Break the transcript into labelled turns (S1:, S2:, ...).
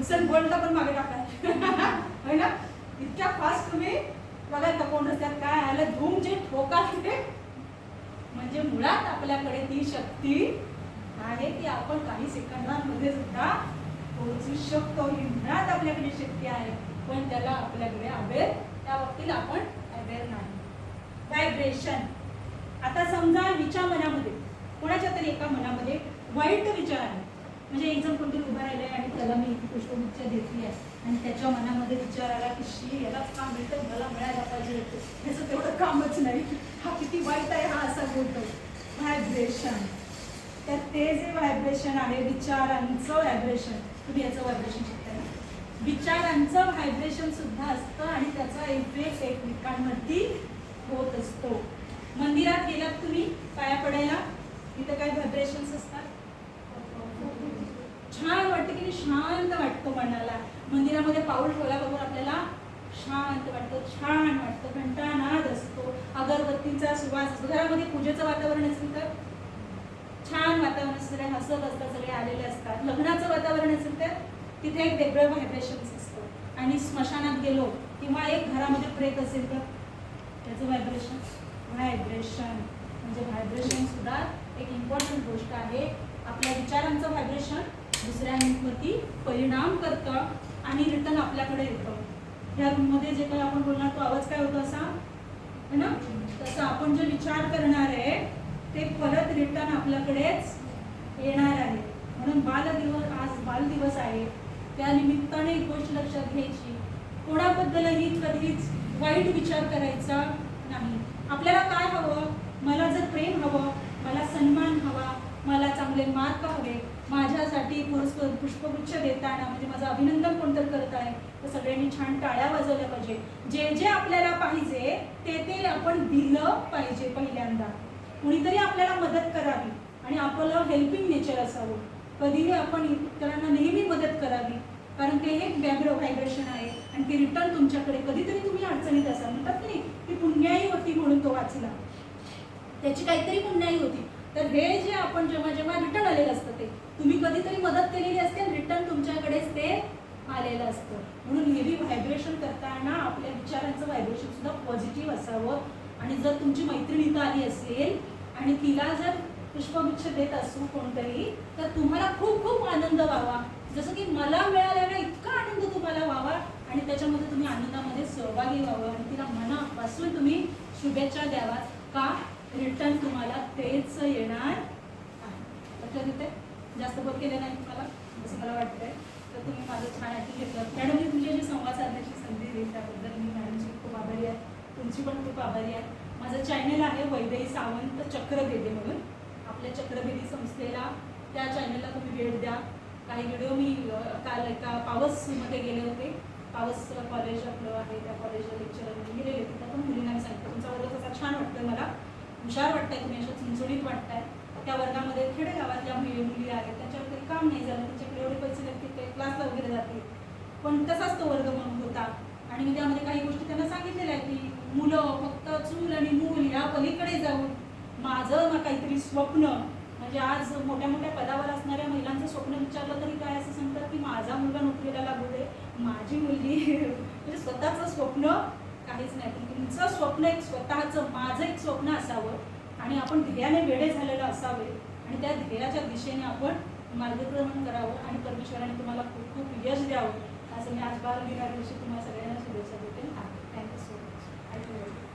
S1: हुसेन बोल्टला पण मागे टाकाय. है ना? इतक्या फास्ट तुम्ही बघा तर कोण रस्त्यात काय आलं? धूम जे ठोका तिथे म्हणजे मुळात आपल्याकडे ती शक्ती आहे की आपण काही सेकंदांमध्ये सुद्धा पोहोचू शकतो. ही मुळात आपल्याकडे शक्ती आहे पण त्याला आपल्याकडे अवेअर त्या बाबतीत आपण अवेअर नाही. व्हायब्रेशन आता समजा हिच्या मनामध्ये कोणाच्या तरी एका मनामध्ये वाईट विचार आहे म्हणजे एक जण कोणतरी उभा राहिलाय आणि त्याला मी पुष्पगुच्छ देतली आहे आणि त्याच्या मनामध्ये विचार आला की शी याला काम मिळतं मला मिळायला पाहिजे होतं. ह्याचं तेवढं कामच नाही. हा किती वाईट आहे हा असा बोलतो. व्हायब्रेशन तर ते जे व्हायब्रेशन आहे विचारांचं व्हायब्रेशन तुम्ही याचं व्हायब्रेशन शिकताय ना? विचारांचं व्हायब्रेशन सुद्धा असतं आणि त्याचा इफेक्ट एकमेकांवरती होत असतो. मंदिरात गेलात तुम्ही पाया पडायला तिथं काय व्हायब्रेशन्स असतात? छान वाटतं की शांत वाटतं मनाला. मंदिरामध्ये पाऊल ठेवल्याबरोबर आपल्याला शांत वाटतं छान वाटतं घंटानाद असतो. अगरबत्तीचा सुवास असतो. घरामध्ये पूजेचं वातावरण असेल तर छान वातावरण असतं. सगळे हसत असतात सगळे आलेले असतात. लग्नाचं वातावरण असेल तर तिथे एक वेगळं व्हायब्रेशन असतं. आणि स्मशानात गेलो किंवा एक घरामध्ये प्रेत असेल तर त्याचं व्हायब्रेशन व्हायब्रेशन म्हणजे व्हायब्रेशन सुद्धा एक इम्पॉर्टंट गोष्ट आहे. आपल्या विचारांचं व्हायब्रेशन दुसऱ्यांवरती परिणाम करतं आणि रिटर्न आपल्याकडे येतं. ह्या रूममध्ये जे काही आपण बोलणार तो आवाज काय होतो असा? है ना? तसं आपण जे विचार करणार आहे ते परत रिटर्न आपल्याकडेच येणार आहे. म्हणून बालदिवस आज बालदिवस आहे. त्या निमित्ताने एक गोष्ट लक्षात घ्यायची. कोणाबद्दलही कधीच वाईट विचार करायचा नाही. आपल्याला काय हवं? मला जर प्रेम हवं मला सन्मान हवा मला चांगले मार्क हवे माझ्यासाठी पुरस्क पुष्पगुच्छ देताना म्हणजे माझं अभिनंदन कोणतं करत आहे तर सगळ्यांनी छान टाळ्या वाजवल्या पाहिजे. जे जे आपल्याला पाहिजे ते ते आपण दिलं पाहिजे पहिल्यांदा. कुणीतरी आपल्याला मदत करावी आणि आपलं हेल्पिंग नेचर असावं. कधीही आपण इतरांना नेहमी मदत करावी कारण ते एक व्याग्र व्हायब्रेशन आहे आणि ते रिटर्न तुमच्याकडे. कधीतरी तुम्ही अडचणीत असाल. म्हणतात की नाही की पुण्याई होती म्हणून तो वाचला. त्याची काहीतरी पुण्याई होती. तर हे जे आपण जेव्हा जेव्हा रिटर्न आलेलं असतं ते तुम्ही कधीतरी मदत केलेली असते रिटर्न तुमच्याकडेच ते आलेलं असतं. म्हणून हेवी व्हायब्रेशन करताना आपल्या विचारांचं व्हायब्रेशन सुद्धा पॉझिटिव्ह असावं. आणि जर तुमची मैत्रीण इथं आली असेल आणि तिला जर पुष्पगुच्छ देत असू कोणतरी तर तुम्हाला खूप खूप आनंद व्हावा. जसं की मला मिळालेला इतका आनंद तुम्हाला व्हावा आणि त्याच्यामध्ये तुम्ही आनंदामध्ये सहभागी व्हावं आणि तिला मनापासून तुम्ही शुभेच्छा द्यावा का? रिटर्न तुम्हाला तेच येणार लक्षात येते जास्त बोल केले नाही तुम्हाला असं मला वाटतंय. तर तुम्ही माझं छान ऐकून घेतलं. मॅडम मी तुमच्याशी संवाद साधण्याची संधी दिली त्याबद्दल मी मॅडमची खूप आभारी आहे. तुमची पण खूप आभारी आहे. माझं चॅनल आहे वैदई सावंत चक्रभेदी म्हणून. आपल्या चक्रभेदी संस्थेला त्या चॅनलला तुम्ही भेट द्या. काही व्हिडिओ मी काल एका पावसमध्ये गेले होते. पावस कॉलेज आपलं आहे त्या कॉलेजला लेक्चर गेलेले तिथं पण मुलींना मी सांगते तुमचा वर्ग कसा छान वाटतोय मला हुशार वाटतंय तुम्ही अशा चुणचुणीत वाटताय. त्या वर्गामध्ये खेडेगावातल्या मुली मुली आहेत त्यांच्यावर काही काम नाही झालं त्यांच्याकडे एवढे पैसे लागतील ते क्लासला वगैरे जातील. पण तसाच तो वर्ग म्हणून होता. आणि मी त्यामध्ये काही गोष्टी त्यांना सांगितलेल्या आहेत की मुलं फक्त चूल आणि मूल या पलीकडे जाऊन माझं ना काहीतरी स्वप्न म्हणजे आज मोठ्या मोठ्या पदावर असणाऱ्या महिलांचं स्वप्न विचारलं तरी काय असं सांगतात की माझा मुलगा नोकरीला लागू दे माझी मुलगी म्हणजे स्वतःचं स्वप्न काहीच नाही. पण तुमचं स्वप्न एक स्वतःचं माझं एक स्वप्न असावं आणि आपण ध्येयाने वेडे झालेलं असावे आणि त्या ध्येयाच्या दिशेने आपण मार्गक्रमण करावं आणि परमेश्वराने तुम्हाला खूप खूप यश द्यावं. असं मी आज बाल दिवशी तुम्हाला सगळ्यांना शुभेच्छा देते. Thank you so much